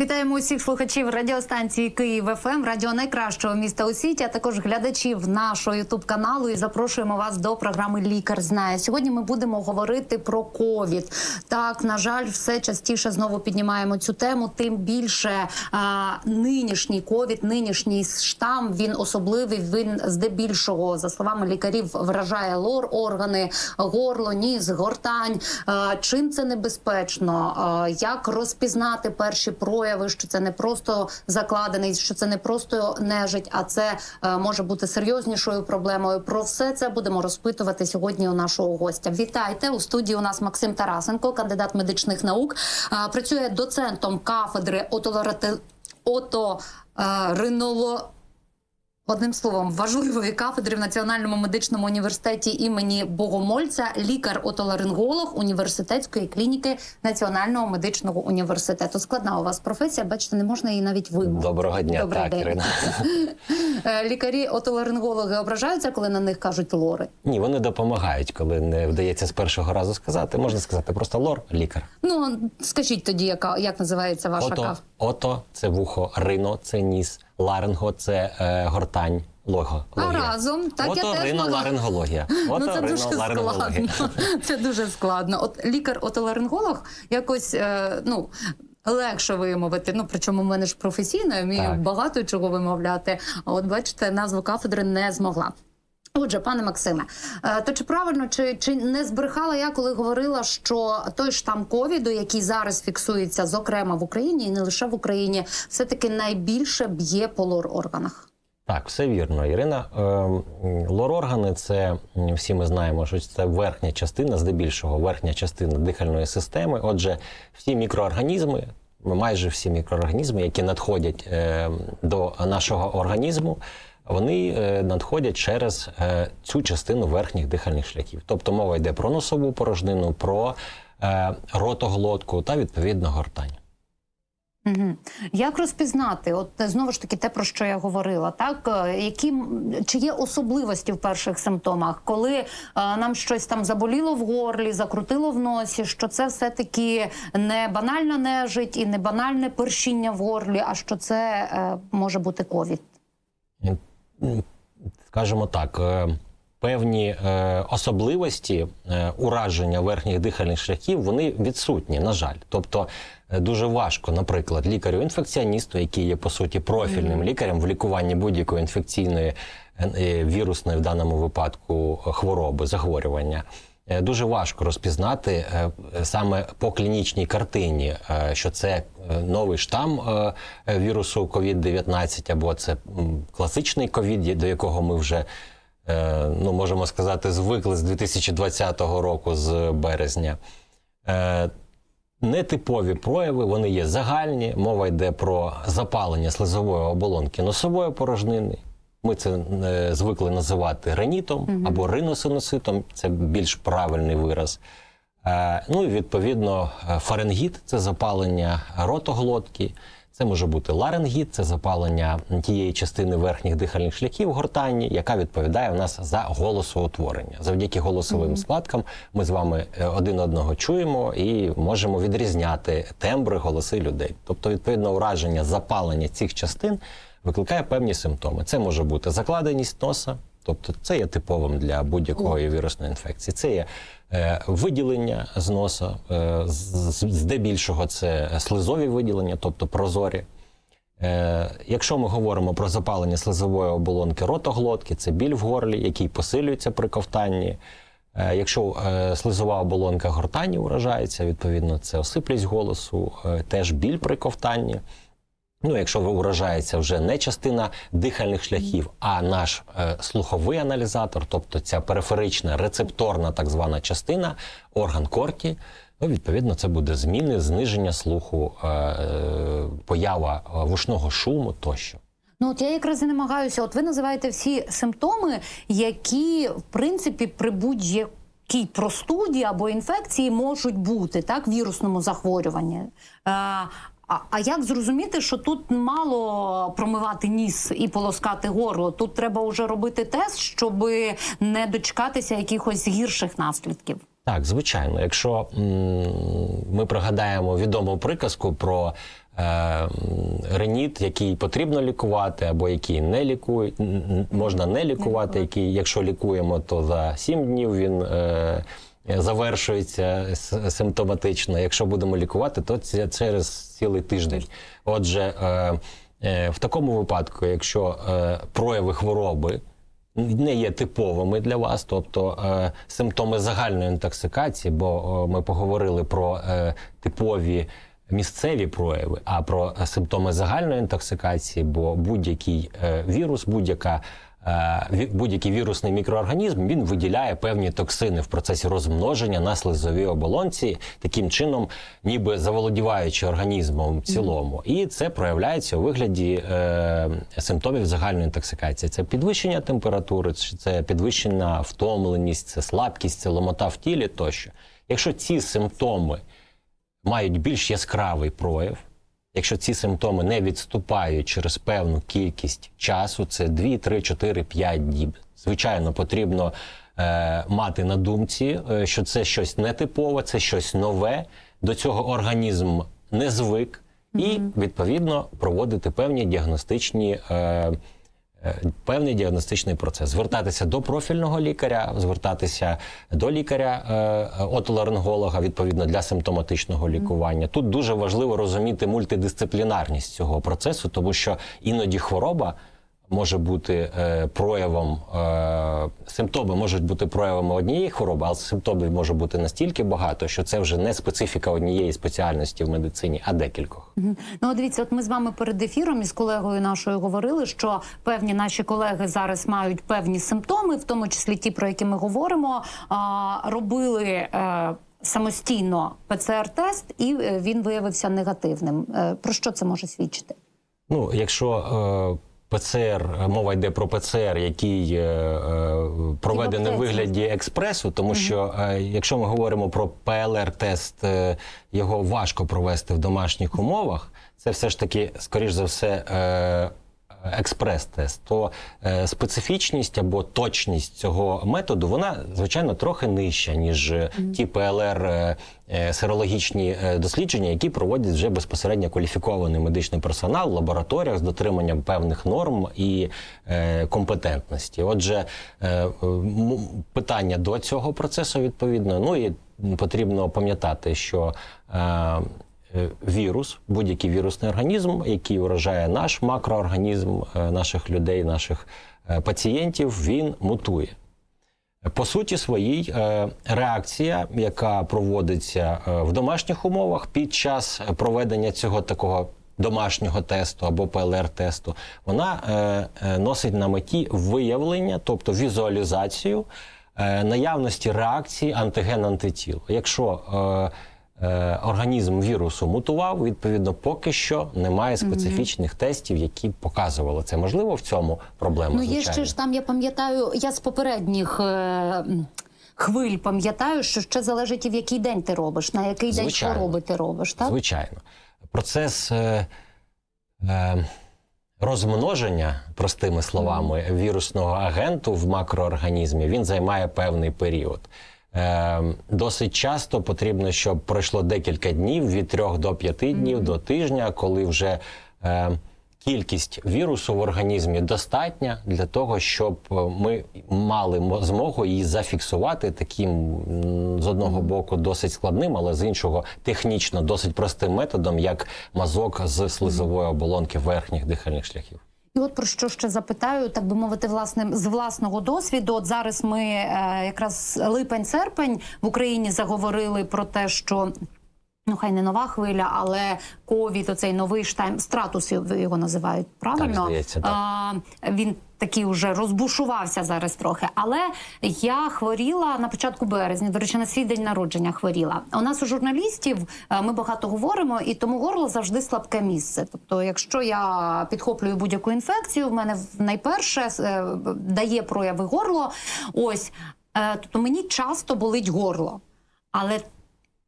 Вітаємо усіх слухачів радіостанції Київ ФМ, радіо найкращого міста у світі, а також глядачів нашого ютуб каналу. І запрошуємо вас до програми Лікар знає. Сьогодні ми будемо говорити про ковід. Так, на жаль, все частіше знову піднімаємо цю тему. Тим більше а, нинішній ковід, нинішній штам він особливий. Він здебільшого, за словами лікарів, вражає лор органи, горло, ніс, гортань. А, чим це небезпечно? А, як розпізнати перші прояви? Що це не просто закладений, що це не просто нежить, а це е, може бути серйознішою проблемою. Про все це будемо розпитувати сьогодні у нашого гостя. Вітайте у студії. У нас Максим Тарасенко, кандидат медичних наук, а, працює доцентом кафедри отолорати оториноло. Одним словом, важливої кафедри в Національному медичному університеті імені Богомольця, лікар-отоларинголог університетської клініки Національного медичного університету. Складна у вас професія, бачите, не можна її навіть вимовити. Доброго дня, Добрий так, день. Ірина. Е, Лікарі отоларингологи ображаються, коли на них кажуть лори. Ні, вони допомагають, коли не вдається з першого разу сказати. Можна сказати просто лор, лікар. Ну скажіть тоді, яка як називається ваша Ото, кафедра? ото це вухо, рино це ніс, ларинго це е, гортань, лого. А разом так ото, я теж ларингологія. Ото, ну це дуже складно. Це дуже складно. От лікар-отоларинголог якось е, ну. Легше вимовити, ну причому в мене ж професійно, я вмію Так. багато чого вимовляти. А от бачите, назву кафедри не змогла. Отже, пане Максиме, е, то чи правильно, чи, чи не збрехала я, коли говорила, що той штам ковіду, який зараз фіксується, зокрема в Україні і не лише в Україні, все таки найбільше б'є по лор-органах? Так, все вірно, Ірина. Ем, Лор-органи це всі ми знаємо, що це верхня частина, здебільшого верхня частина дихальної системи. Отже, всі мікроорганізми, майже всі мікроорганізми, які надходять е, до нашого організму, вони е, надходять через е, цю частину верхніх дихальних шляхів. Тобто мова йде про носову порожнину, про е, ротоглотку та відповідно гортань. Угу. Як розпізнати? От знову ж таки, те про що я говорила, так які чи є особливості в перших симптомах, коли е, нам щось там заболіло в горлі, закрутило в носі, що це все таки не банальна нежить і не банальне першіння в горлі, а що це е, може бути ковід? Скажімо так, е, певні е, особливості е, ураження верхніх дихальних шляхів вони відсутні, на жаль. Тобто дуже важко, наприклад, лікарю-інфекціоністу, який є по суті профільним лікарем в лікуванні будь-якої інфекційної вірусної в даному випадку хвороби, захворювання. Е, Дуже важко розпізнати е, саме по клінічній картині, е, що це новий штам вірусу COVID-19 або це класичний ковід, до якого ми вже ну можемо сказати звикли з 2020 року, з березня. Нетипові прояви, вони є загальні. Мова йде про запалення слизової оболонки носової порожнини. Ми це е, звикли називати ренітом або риносиноситом, це більш правильний вираз. Е, ну і відповідно е, фаренгіт це запалення ротоглотки. Це може бути ларингіт, це запалення тієї частини верхніх дихальних шляхів гортанні, яка відповідає у нас за голосоутворення. Завдяки голосовим складкам ми з вами е, один одного чуємо і можемо відрізняти тембри, голоси людей. Тобто, відповідно, ураження запалення цих частин викликає певні симптоми. Це може бути закладеність носа, тобто це є типовим для будь-якої вірусної інфекції. Це є е, виділення з носа, е, здебільшого це слизові виділення, тобто прозорі. Е, якщо ми говоримо про запалення слизової оболонки ротоглотки, це біль в горлі, який посилюється при ковтанні. Е, якщо е, слизова оболонка гортані уражається, відповідно, це осиплість голосу, е, теж біль при ковтанні. Ну, якщо уражається вже не частина дихальних шляхів, а наш е, слуховий аналізатор, тобто ця периферична рецепторна так звана частина, орган корті, ну, відповідно, це буде зміни, зниження слуху, е, е, поява е, вушного шуму тощо. Ну от я якраз і намагаюся. От ви називаєте всі симптоми, які в принципі при будь-якій простуді або інфекції можуть бути так, вірусному захворюванні. Е, А, а як зрозуміти, що тут мало промивати ніс і полоскати горло? Тут треба вже робити тест, щоб не дочекатися якихось гірших наслідків. Так, звичайно. Якщо м, ми пригадаємо відому приказку про е, реніт, який потрібно лікувати, або який не лікує, можна не лікувати, який, якщо лікуємо, то за 7 днів він. Е, Завершується симптоматично. Якщо будемо лікувати, то це через цілий тиждень. Отже, е, е, в такому випадку, якщо е, прояви хвороби не є типовими для вас, тобто е, симптоми загальної інтоксикації, бо е, ми поговорили про е, типові місцеві прояви, а про е, симптоми загальної інтоксикації, бо будь-який е, вірус, будь-яка е, будь-який вірусний мікроорганізм він виділяє певні токсини в процесі розмноження на слизовій оболонці, таким чином, ніби заволодіваючи організмом в цілому. І це проявляється у вигляді е, симптомів загальної інтоксикації. Це підвищення температури, це підвищена втомленість, це слабкість, це ломота в тілі тощо. Якщо ці симптоми мають більш яскравий прояв, якщо ці симптоми не відступають через певну кількість часу, це 2, 3, 4, 5 діб. Звичайно, потрібно е, мати на думці, е, що це щось нетипове, це щось нове. До цього організм не звик, і відповідно проводити певні діагностичні. Е, Певний діагностичний процес звертатися до профільного лікаря, звертатися до лікаря е, отоларинголога відповідно для симптоматичного лікування. Тут дуже важливо розуміти мультидисциплінарність цього процесу, тому що іноді хвороба може бути е, проявом, е, симптоми можуть бути проявами однієї хвороби, але симптомів може бути настільки багато, що це вже не специфіка однієї спеціальності в медицині, а декількох. Ну, от дивіться, от ми з вами перед ефіром із колегою нашою говорили, що певні наші колеги зараз мають певні симптоми, в тому числі ті, про які ми говоримо, робили. е, Самостійно ПЦР-тест, і він виявився негативним. Про що це може свідчити? Ну, якщо е, ПЦР, мова йде про ПЦР, який е, е, проведений в вигляді експресу, тому що е, якщо ми говоримо про ПЛР-тест, е, його важко провести в домашніх умовах. Це все ж таки, скоріш за все, е, експрес-тест, то е, специфічність або точність цього методу, вона звичайно трохи нижча, ніж е, ті ПЛР е, серологічні дослідження, які проводять вже безпосередньо кваліфікований медичний персонал в лабораторіях з дотриманням певних норм і компетентності. Отже, питання до цього процесу відповідно. Ну і потрібно пам'ятати, що вірус, будь-який вірусний організм, який вражає наш макроорганізм, е, наших людей, наших е, пацієнтів, він мутує. По суті, своїй е, реакція, яка проводиться е, в домашніх умовах під час проведення цього такого домашнього тесту або ПЛР-тесту, вона е, е, носить на меті виявлення, тобто візуалізацію е, наявності реакції антиген-антитіл. Якщо е, е, організм вірусу мутував, відповідно, поки що немає специфічних тестів, які показували це. Можливо, в цьому проблема. Ну, є звичайно. ще ж там, я пам'ятаю, я з попередніх. е, Хвиль пам'ятаю, що ще залежить і в який день ти робиш, на який день Звичайно. хвороби ти робиш, так? Звичайно. Процес е, е, розмноження, простими словами, вірусного агенту в макроорганізмі він займає певний період. Е, досить часто потрібно, щоб пройшло декілька днів від 3 до 5 днів до тижня, коли вже е, кількість вірусу в організмі достатня для того, щоб е, ми мали мо- змогу її зафіксувати таким з одного боку досить складним, але з іншого технічно досить простим методом, як мазок з слизової оболонки верхніх дихальних шляхів. І от про що ще запитаю, так би мовити, власне, з власного досвіду. От зараз ми е, якраз липень-серпень в Україні заговорили про те, що. Ну, хай не нова хвиля, але ковід, оцей новий штайм, стратус його називають правильно. Так, здається, так. А, він такий вже розбушувався зараз трохи. Але я хворіла на початку березня. До речі, на свій день народження хворіла. У нас у журналістів е, ми багато говоримо, і тому горло завжди слабке місце. Тобто, якщо я підхоплюю будь-яку інфекцію, в мене найперше е, дає прояви горло. Ось е, тобто мені часто болить горло, але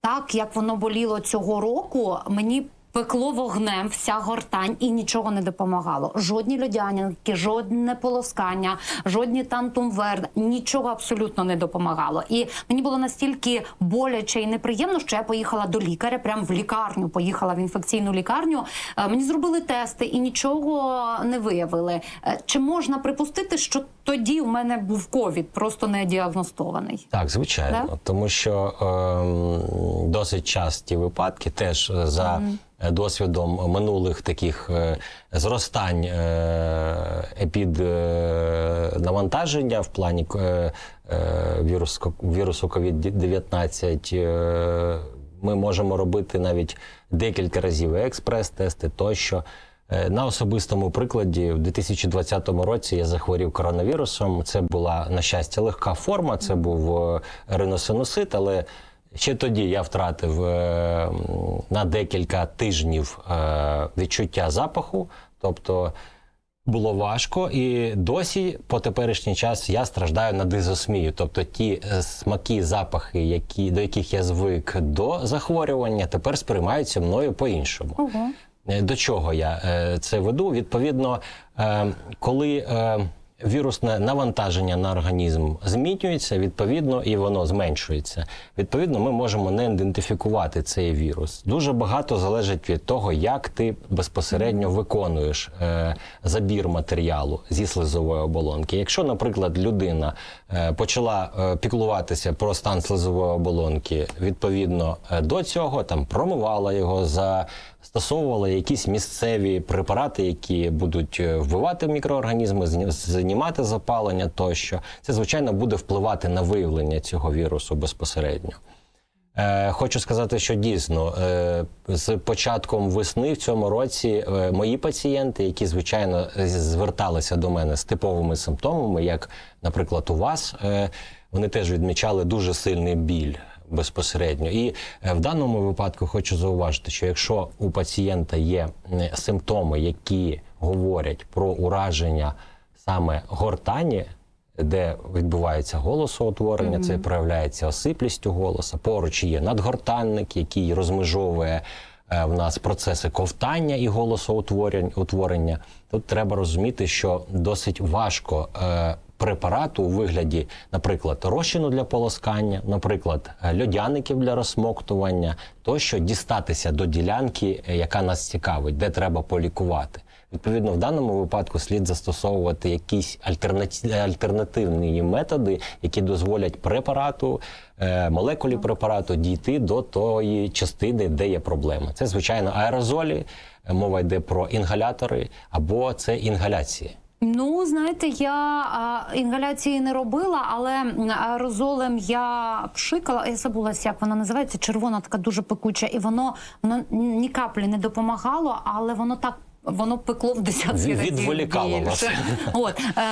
так як воно боліло цього року, мені Пекло вогнем, вся гортань, і нічого не допомагало. Жодні льодяники, жодне полоскання, жодні тантумвер, нічого абсолютно не допомагало. І мені було настільки боляче і неприємно, що я поїхала до лікаря, прямо в лікарню. Поїхала в інфекційну лікарню. Е, Мені зробили тести і нічого не виявили. Е, Чи можна припустити, що тоді у мене був ковід, просто не діагностований? Так, звичайно, Да? тому що ем, досить часті випадки теж е, за е, досвідом минулих таких е, зростань е, епід е, навантаження в плані е, е, вірусу COVID-19 е, ми можемо робити навіть декілька разів експрес-тести тощо. Е, На особистому прикладі, в 2020 році я захворів коронавірусом. Це була, на щастя, легка форма, це був е, риносинусит, але ще тоді я втратив е, на декілька тижнів е, відчуття запаху. Тобто було важко, і досі по теперішній час я страждаю на дизосмію. Тобто ті е, смаки, запахи, які, до яких я звик до захворювання, тепер сприймаються мною по-іншому. Е, До чого я це веду? Відповідно, коли вірусне навантаження на організм змінюється, відповідно, і воно зменшується. Відповідно, ми можемо не ідентифікувати цей вірус. Дуже багато залежить від того, як ти безпосередньо виконуєш е, забір матеріалу зі слизової оболонки. Якщо, наприклад, людина почала е, піклуватися про стан слизової оболонки, відповідно е, до цього там промивала його застосовувала якісь місцеві препарати, які будуть е, вбивати мікроорганізми, зні- знімати запалення тощо. Це звичайно буде впливати на виявлення цього вірусу безпосередньо. Е, Хочу сказати, що дійсно е, з початком весни в цьому році е, мої пацієнти, які звичайно зверталися до мене з типовими симптомами, як, наприклад, у вас, вони теж відмічали дуже сильний біль безпосередньо. І в даному випадку хочу зауважити, що якщо у пацієнта є симптоми, які говорять про ураження саме гортані, де відбувається голосоутворення, це проявляється осиплістю голоса. Поруч є надгортанник, який розмежовує е, в нас процеси ковтання і голосоутворень- утворення. Тут треба розуміти, що досить важко. е, Препарату у вигляді, наприклад, розчину для полоскання, наприклад, е, льодяників для розсмоктування, тощо дістатися до ділянки, е, яка нас цікавить, де треба полікувати. Відповідно, в даному випадку слід застосовувати якісь альтернативні, методи, які дозволять препарату, е, молекулі препарату дійти до тої частини, де є проблема. Це, звичайно, аерозолі, е, мова йде про інгалятори або це інгаляції. Ну, знаєте, я а, інгаляції не робила, але аерозолем я пшикала. Я забулася, як воно називається. Червона, така дуже пекуча, і воно воно ні каплі не допомагало, але воно так воно пекло в десятки разів відволікало вас. От е,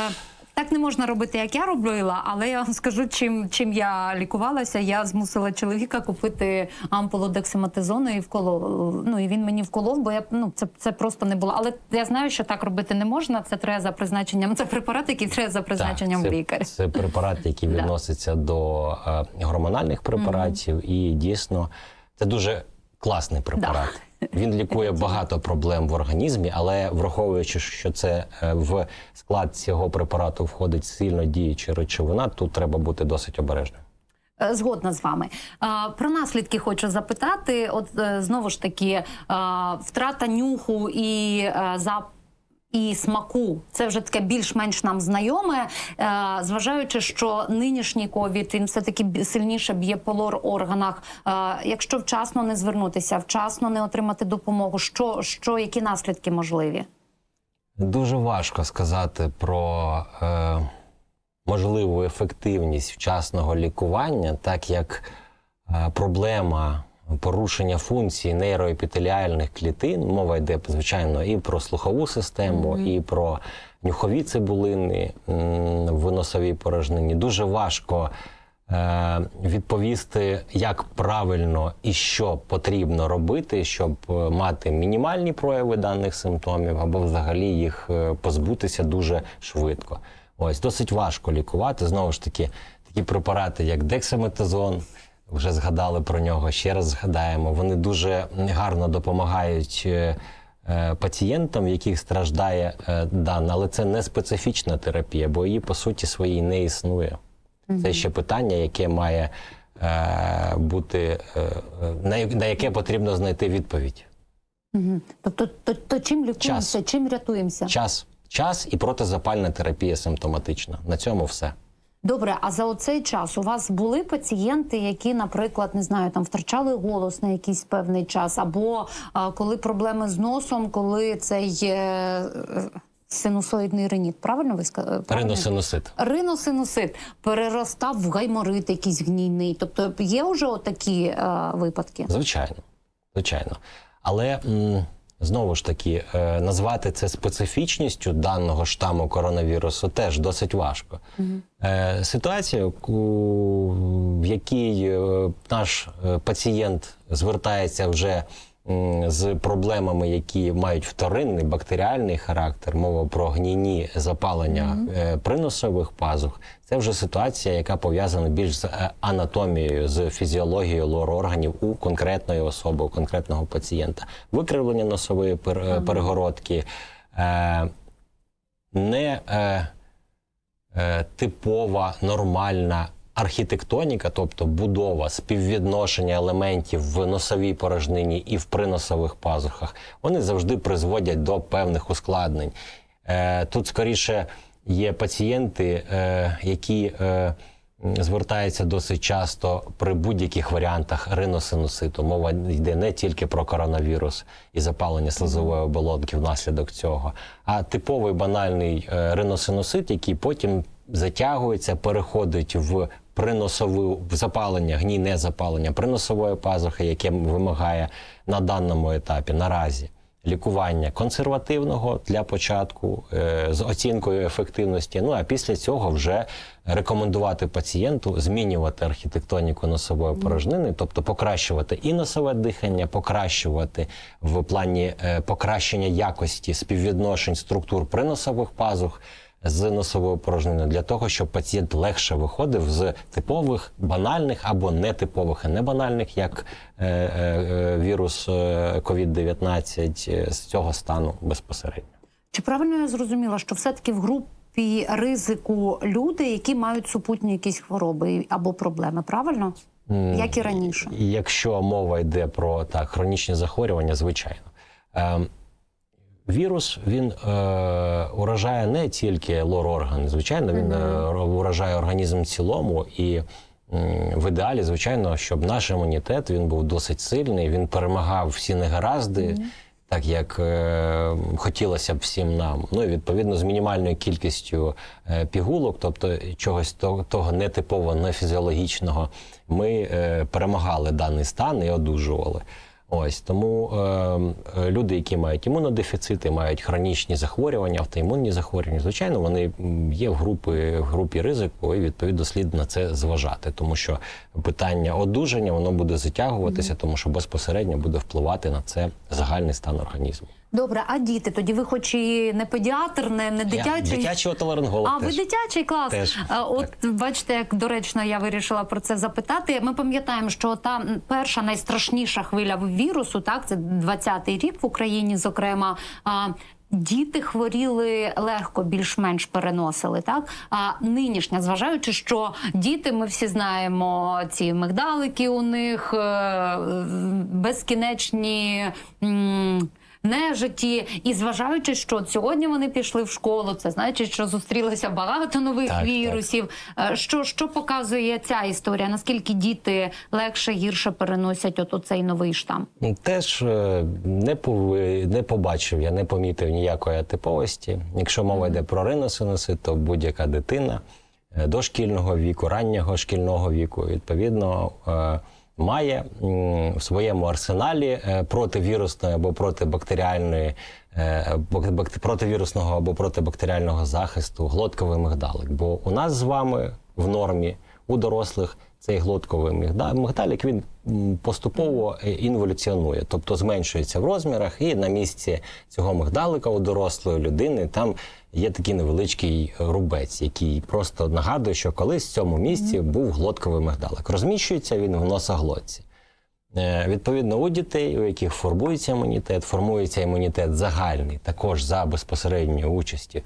так не можна робити, як я робила, але я вам скажу, чим, чим я лікувалася. Я змусила чоловіка купити ампулу дексаметазону і вколов. Ну і він мені вколов, бо я ну це, це просто не було. Але я знаю, що так робити не можна. Це треба за призначенням. Це препарат, який треба за призначенням це, лікаря. Це препарат, який відноситься до е, гормональних препаратів, і дійсно це дуже класний препарат. Він лікує багато проблем в організмі, але враховуючи, що це е, в склад цього препарату входить сильно діюча речовина, тут треба бути досить обережним. Е, Згодна з вами. Про наслідки хочу запитати. От е, знову ж таки, втрата нюху і е, зап. І смаку це вже таке більш-менш нам знайоме, Е, зважаючи, що нинішній ковід він все таки сильніше б'є по лор органах. Е, Якщо вчасно не звернутися, вчасно не отримати допомогу, що, що які наслідки можливі? Дуже важко сказати про е, можливу ефективність вчасного лікування, так як е, проблема порушення функцій нейроепітеліальних клітин, мова йде, звичайно, і про слухову систему, і про нюхові цибулини в носовій порожнині. Дуже важко е, відповісти, як правильно і що потрібно робити, щоб е, мати мінімальні прояви даних симптомів, або взагалі їх е, позбутися дуже швидко. Ось досить важко лікувати. Знову ж таки, такі препарати, як дексаметазон, вже згадали про нього, ще раз згадаємо. Вони дуже гарно допомагають е, е, пацієнтам, в яких страждає е, дан, але це не специфічна терапія, бо її по суті своїй не існує. Це ще питання, яке має бути, на, на яке потрібно знайти відповідь. Угу. Тобто, то, то чим лікуємося, Час. чим рятуємося? Час. Час і протизапальна терапія симптоматична. На цьому все. Добре, а за оцей час у вас були пацієнти, які, наприклад, не знаю, там втрачали голос на якийсь певний час, або а, коли проблеми з носом, коли цей е, е, синусоїдний реніт, правильно ви сказали? Риносинусит. Риносинусит переростав в гайморит якийсь гнійний. Тобто є вже отакі е, випадки. Звичайно, звичайно. Але м, знову ж таки, е, назвати це специфічністю даного штаму коронавірусу теж досить важко. Угу. ситуація, в якій е, наш пацієнт звертається вже з проблемами, які мають вторинний бактеріальний характер, мова про гнійні запалення е, приносових пазух, це вже ситуація, яка пов'язана більш з е, анатомією, з фізіологією лор-органів у конкретної особи, у конкретного пацієнта. Викривлення носової пер- е, перегородки, е, не е, е, типова нормальна архітектоніка, тобто будова, співвідношення елементів в носовій порожнині і в приносових пазухах, вони завжди призводять до певних ускладнень. Е, тут скоріше є пацієнти, е, які е, звертаються досить часто при будь-яких варіантах риносинуситу. Мова йде не тільки про коронавірус і запалення слизової оболонки внаслідок цього, а типовий банальний риносинусит, який потім затягується, переходить в приносову в запалення, гнійне запалення приносової пазухи, яке вимагає на даному етапі наразі лікування консервативного для початку е, з оцінкою ефективності. Ну а після цього вже рекомендувати пацієнту змінювати архітектоніку носової порожнини, тобто покращувати і носове дихання, покращувати в плані е, покращення якості співвідношень структур приносових пазух. З носовою порожниною для того, щоб пацієнт легше виходив з типових, банальних або нетипових і небанальних, як е, е, е, вірус е, COVID-19, е, з цього стану безпосередньо. Чи правильно я зрозуміла, що все-таки в групі ризику люди, які мають супутні якісь хвороби або проблеми, правильно? Як і раніше. Якщо мова йде про так, хронічні захворювання, звичайно. Вірус він е, уражає не тільки лор-органи, звичайно, він е, уражає організм в цілому. І м, в ідеалі, звичайно, щоб наш імунітет він був досить сильний, він перемагав всі негаразди, так як е, хотілося б всім нам. Ну і відповідно з мінімальною кількістю е, пігулок, тобто чогось того, того нетипового, нефізіологічного, ми е, перемагали даний стан і одужували. Ось тому е, е, люди, які мають імунодефіцити, мають хронічні захворювання, автоімунні захворювання, звичайно, вони є в групи в групі ризику, і відповідно слід на це зважати, тому що питання одужання воно буде затягуватися, тому що безпосередньо буде впливати на це загальний стан організму. Добре, а діти? Тоді ви хоч і не педіатр, не, не Я дитячий. дитячий отоларинголог А ви дитячий клас? Теж, От бачите, як доречно я вирішила про це запитати. Ми пам'ятаємо, що та перша найстрашніша хвиля вірусу, так це 20-й рік в Україні, зокрема. Діти хворіли легко, більш-менш переносили. Так а нинішня, зважаючи, що діти, ми всі знаємо ці мигдалики у них е, безкінечні. м, нежиті, і зважаючи, що сьогодні вони пішли в школу, це значить, що зустрілося багато нових Так, так. вірусів. Е, Що, що показує ця історія? Наскільки діти легше гірше переносять от оцей новий штам? Ну, Теж е, не, пов- не побачив, я не помітив ніякої атиповості. Якщо мова йде про риносинуси, то будь-яка дитина е, дошкільного віку, раннього шкільного віку, відповідно, е, має в своєму арсеналі е, противірусної або протибактеріальної е, противірусного або протибактеріального захисту глотковий мигдалик. Бо у нас з вами в нормі У дорослих цей глотковий мигда- мигдалик він поступово е, інволюціонує, тобто зменшується в розмірах, і на місці цього мигдалика у дорослої людини там є такий невеличкий рубець, який просто нагадує, що колись в цьому місці був глотковий мигдалик. Розміщується він в носоглотці. Е, Відповідно, у дітей, у яких формується імунітет, формується імунітет загальний, також за безпосередньою участі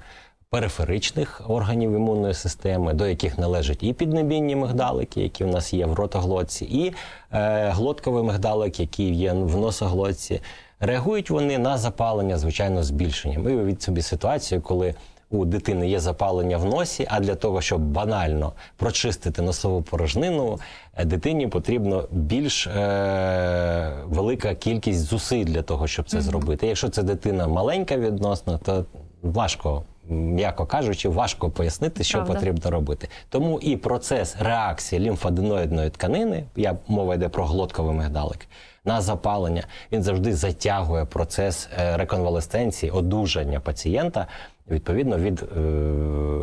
периферичних органів імунної системи, до яких належать і піднебінні мигдалики, які в нас є в ротоглотці, і е, глотковий мигдалик, який є в носоглотці. Реагують вони на запалення, звичайно, збільшенням. І уявіть собі ситуацію, коли у дитини є запалення в носі, а для того, щоб банально прочистити носову порожнину, е, дитині потрібно більш е- велика кількість зусиль для того, щоб це зробити. Якщо це дитина маленька відносно, то важко. М'яко кажучи, важко пояснити, що Правда. потрібно робити. Тому і процес реакції лімфаденоїдної тканини, я мова йде про глотковий мигдалик, на запалення, він завжди затягує процес е, реконвалесценції, одужання пацієнта відповідно від е,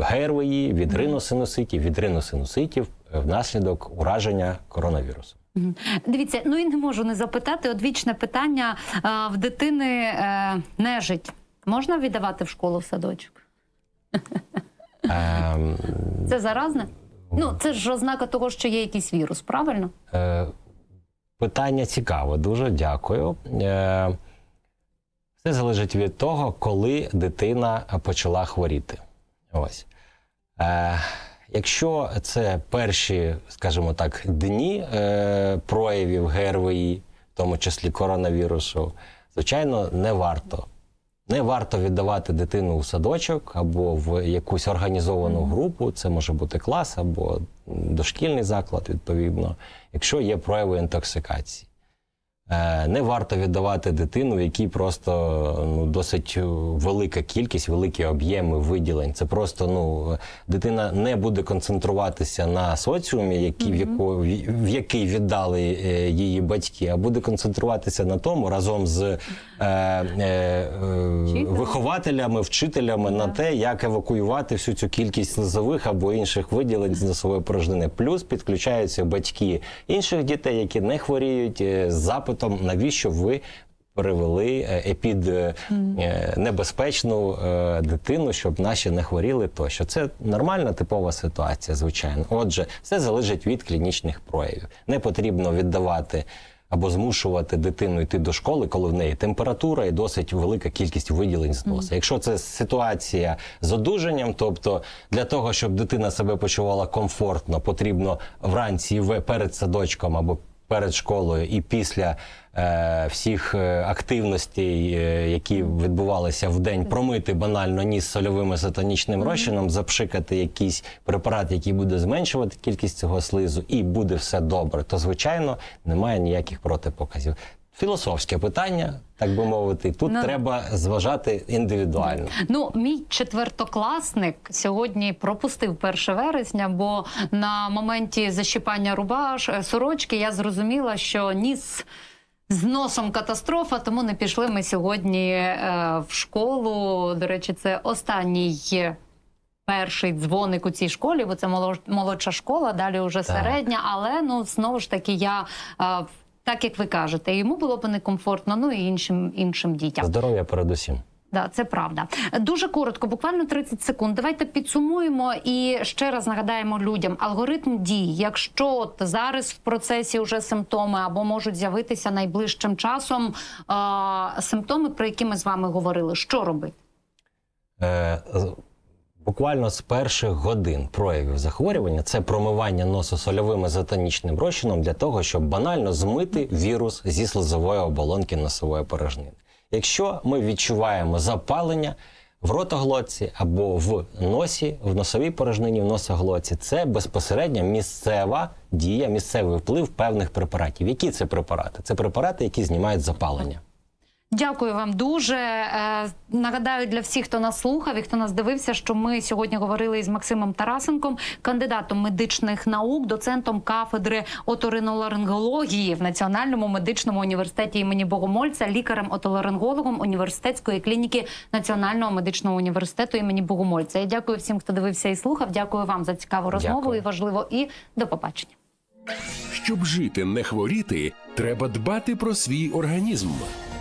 ГРВІ, від риносинуситів, від риносинуситів е, внаслідок ураження коронавірусом. Мгм. Дивіться, ну і не можу не запитати. Одвічне питання в дитини е, нежить. Можна віддавати в школу в садочок? Ем, Це заразне? Ну, це ж ознака того, що є якийсь вірус, правильно? Е, Питання цікаве, дуже дякую. Е, Все залежить від того, коли дитина почала хворіти. Ось. Е, Якщо це перші, скажімо так, дні е, проявів ГРВІ, в тому числі коронавірусу, звичайно, не варто. Не варто віддавати дитину у садочок або в якусь організовану групу, це може бути клас або дошкільний заклад, відповідно, якщо є прояви інтоксикації. Е, Не варто віддавати дитину, в якій просто ну, досить е, велика кількість, великі об'єми виділень. Це просто ну, дитина не буде концентруватися на соціумі, який, в, яко, в який віддали е, її батьки, а буде концентруватися на тому разом з е, е, е, вихователями, вчителями на те, як евакуювати всю цю кількість слизових або інших виділень з носової порожнини. Плюс підключаються батьки інших дітей, які не хворіють е, запитом, навіщо ви. Перевели е, епід е, е, небезпечну дитину, щоб наші не хворіли тощо. Це нормальна типова ситуація, звичайно. Отже, все залежить від клінічних проявів. Не потрібно віддавати або змушувати дитину йти до школи, коли в неї температура і досить велика кількість виділень з носа. Якщо це ситуація з одужанням, тобто для того, щоб дитина себе почувала комфортно, потрібно вранці перед садочком або перед школою і після е, всіх е, активностей, е, які відбувалися в день, промити банально ніс сольовим сатанічним розчином, запшикати якийсь препарат, який буде зменшувати кількість цього слизу, і буде все добре, то звичайно немає ніяких протипоказів. Філософське питання, так би мовити, тут Ну, треба зважати індивідуально. Ну, мій четвертокласник сьогодні пропустив 1 вересня, бо на моменті защіпання рубаш е, сорочки я зрозуміла, що ніс. З носом катастрофа, тому не пішли ми сьогодні е, в школу. До речі, це останній перший дзвоник у цій школі, бо це молод- молодша школа, далі вже Так. середня. Але ну знову ж таки, я е, так як ви кажете, йому було б некомфортно, ну і іншим іншим дітям. Здоров'я передусім. Да, це правда. Дуже коротко, буквально 30 секунд. Давайте підсумуємо і ще раз нагадаємо людям алгоритм дій. Якщо от зараз в процесі вже симптоми або можуть з'явитися найближчим часом а, симптоми, про які ми з вами говорили, що робити? Е, Буквально з перших годин проявів захворювання це промивання носу сольовим ізотонічним розчином для того, щоб банально змити вірус зі слизової оболонки носової порожнини. Якщо ми відчуваємо запалення в ротоглотці або в носі, в носовій порожнині, в носоглотці, це безпосередньо місцева дія, місцевий вплив певних препаратів. Які це препарати? Це препарати, які знімають запалення. Дякую вам дуже. Е, Нагадаю для всіх, хто нас слухав і хто нас дивився, що ми сьогодні говорили із Максимом Тарасенком, кандидатом медичних наук, доцентом кафедри оториноларингології в Національному медичному університеті імені Богомольця, лікарем-отоларингологом університетської клініки Національного медичного університету імені Богомольця. Я дякую всім, хто дивився і слухав. Дякую вам за цікаву розмову Дякую. і важливо. І до побачення. Щоб жити, не хворіти, треба дбати про свій організм.